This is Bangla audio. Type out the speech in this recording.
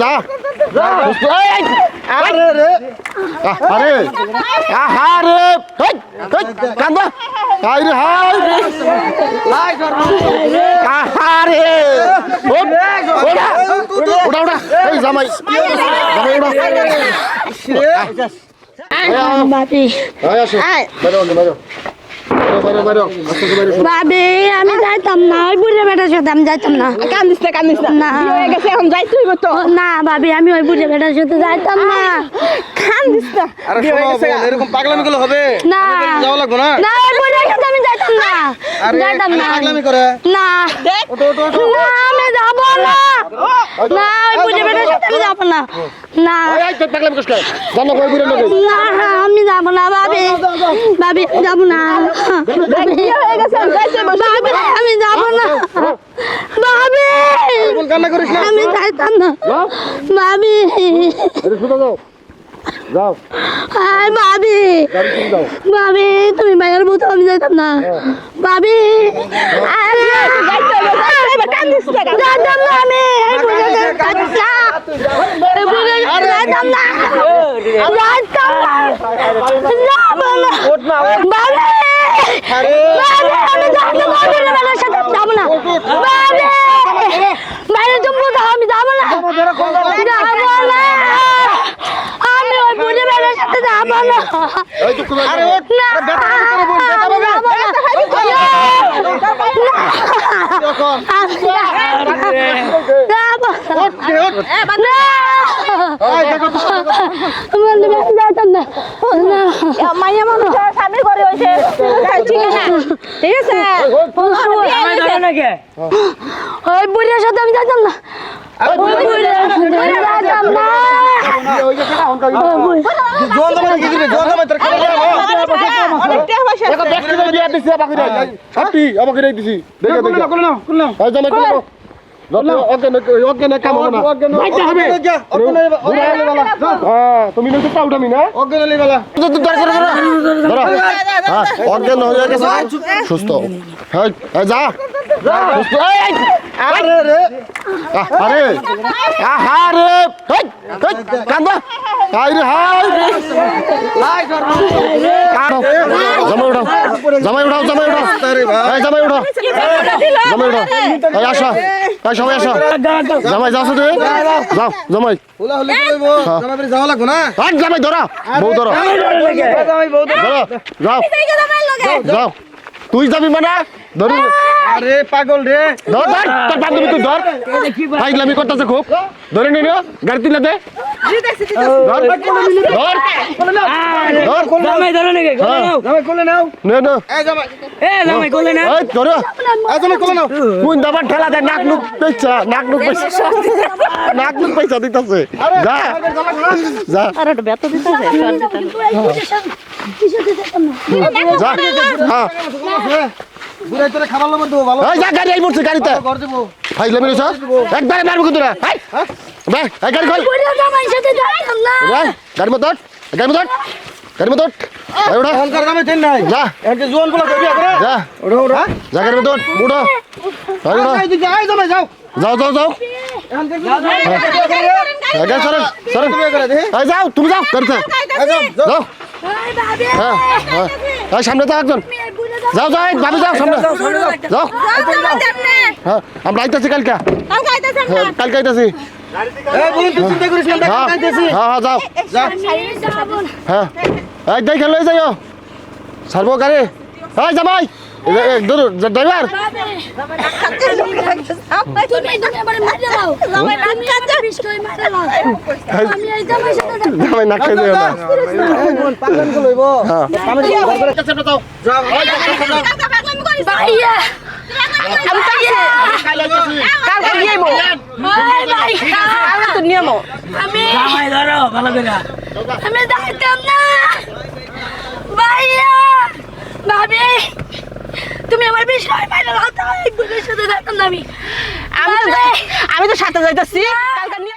যা। আরে আহারে কান্দ। হাই রে হাই আহারে ওঠা, ওঠা ওঠা এই জামাই। জামাই বাবি এই আসো। বাইরে আসো, বাইরে বাইরে। বাবি আমি যাইতাম না ওই বুড়ে বেটার সাথে আমি যাইতাম না। কান্দিস না কান্দিস না। না। বিয়ে হয়ে গেছে এখন যাইতে হইব তো। না বাবি আমি ওই বুড়ে বেটার সাথে যাইতাম না। কান্দিস না। আরে বিয়ে হয়ে শোনো গেছে বোন, এরকম পাগলামি গুলো হবে। না। যাওয়া লাগবো না। না ওই বুড়ের সাথে আমি যাইতাম না। যাইতাম না। পাগলামি করে। না। ওটো ওটো ওটো না আমি যাব না। না ওই বুড়ে বেটার সাথে আমি যাব না। আমি যাব না বাবি বাবি আমি যাব না। হয়ে আমি যাব না। বাবি আমি যাইতাম না। বাবি যাও। বাবি তুমি বাইরের মতো আমি যাইতাম না। বাবি আরে যাইতে হইব যাইতে হইব কান্দিস না কান্দিস না। যাইতাম না আমি এই বুড়ে যাইতাম না এই বুড়ে যাইতাম না যাইতাম না যাব না ওঠ না ওঠ। বাবি আরে বাবি আমি যাব না যাব না আমি যাব না যাব না আমি ওই বুড়ে বেলার সাথে যাব না। যাব না না না। মাইয়া মানুষ স্বামীর ঘরে হইছে ঠিক আছে। ঠিক আছে। হয়ে গেছে। ওই বুড়ির সাথে আমি যাইতাম না। ওই বুড়ির সাথে যাইতাম না। ওই যে কেনা হন্টা ওই বুড়ি- জোয়ান জামাই কি দিবে? জোয়ান জামাই তোর খাবার খাওয়াবো? অনেক টাকা পয়সা একটা আছে। ব্যক্তি বিয়া দিছি আমাকে রে হাতি আমাকে রে দিছি। অজ্ঞান হয়ে হয়ে হ্যাঁ তুমি নইতে পাউডামি না? অজ্ঞান হয়ে গেছে। সুস্থ। যা। আরে আহারে কান্দ। হাই রে হাই লাই কর জামাই উঠাও। জামাই উঠাও জামাই উঠাও। আরে ভাই। এই জামাই উঠাও। জামাই উঠাও। এই সবাই আসো। জামাই যাও তুমি? যাও জামাই। বাড়ি যাওয়া লাগবো না? জামাই ধরো। বউ ধরো। যাও। যাও। তুই যাবি মানে? ধরি আরে পাগল রে। ধর ধর তোর বান্ধবী তুই ধর। ফাইলামি করতেছে খুব। ধরে নিন গাড়ি তুলে দে। ধর। ধর। ধর। জামাই ধরো নাকি হ্যাঁ, জামাই কোলে নাও। নে নে। এই জামাই। এ জামাই কোলে না এই ধরো। এই জামাই কোলে নাও। কোন দাবার ঠেলা দেয়? নাক নুক পয়সা নাক নুক পয়সা নাক নুক পয়সা দিতেছে। যা। যা। আর একটা ব্যথা দিতেছে। যা। হ্যাঁ। বুড়াই তোরে খাবার লবণ দেবো ভালো এই যা গাড়ি আই পড়ছে গাড়িতে ঘর দেবো ফাইলামি রয়েছ একবারে মারবো কিন্তু রে হাই বে এই গাড়ি খোল বুড়ির জামাইয়ের সাথে যাইতাম না বে গাড়ি মত গাড়ি মত গাড়ি মত এই ওটা এখনকার দামে ট্রেন নাই যা করে গাড়ি মত ওটা যাও যাও যাও যাও সরেন সরেন যাও তুমি যাও গাড়িতে যাও হ্যাঁ হ্যাঁ সামনে তো একজন বুড়ে যাও যাও ভাবি যাও সামনে। যাও হ্যাঁ আমরা আইতাছি কালকে। কালকে হ্যাঁ, আইতাছি। এই বলুন তুই চিন্তা করিস না হ্যাঁ দেখ হ্যাঁ হ্যাঁ হ্যাঁ। লই যাই সারবো গাড়ি। হ্যাঁ জামাই। দূর ড্রাইভার হ্যাঁ আমি যাইতাম না ভাইয়া ভাবি তুমি আমার বিষয় মাইনে দাও তো এই বুড়ির সাথে যাইতাম না আমি। আমি তো সাথে যাইতাছি। কালকে